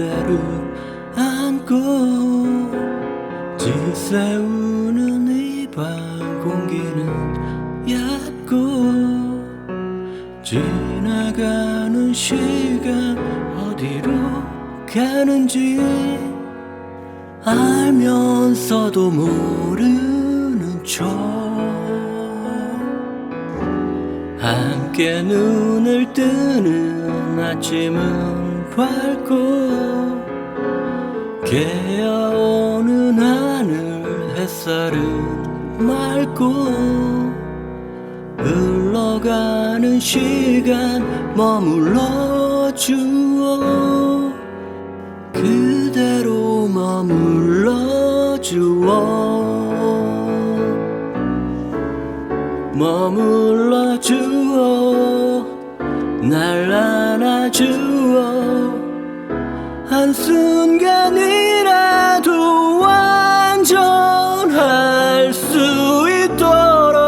그대를 안고 지새우는 이 밤 공기는 얕고 지나가는 시간 어디로 가는지 알면서도 모르는 척. 함께 눈을 뜨는 아침은 밝고 개어오는 하늘 햇살은 맑고 흘러가는 시간 머물러 주어 그대로 머물러 주어 머물러 주어 날 안아주어 한순간이라도 완전할 수 있도록.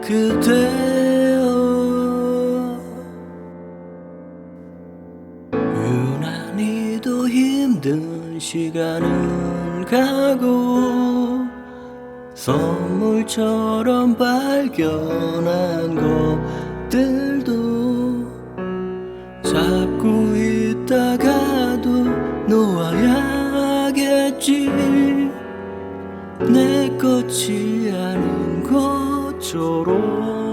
그대여. 유난히도 힘든 시간은 가고 선물처럼 발견한 것 놓아야겠지? 내 것이 아닌 것처럼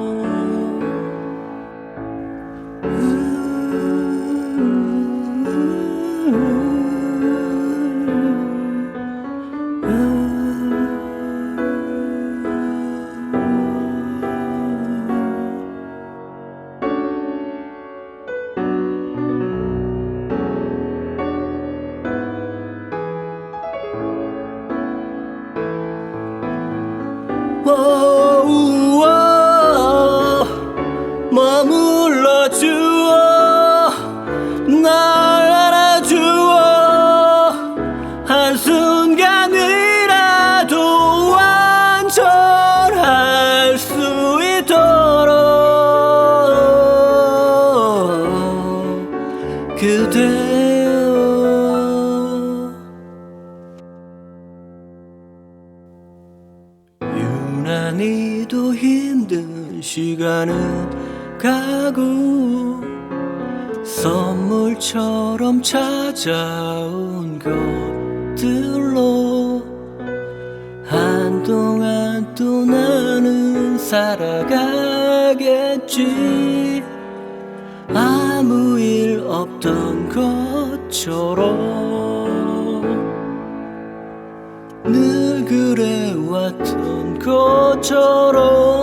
머물러 주 난히도 힘든 시간은 가고 선물처럼 찾아온 것들로 한동안 또 나는 살아가겠지. 아무 일 없던 것처럼 늘 그래왔던 것처럼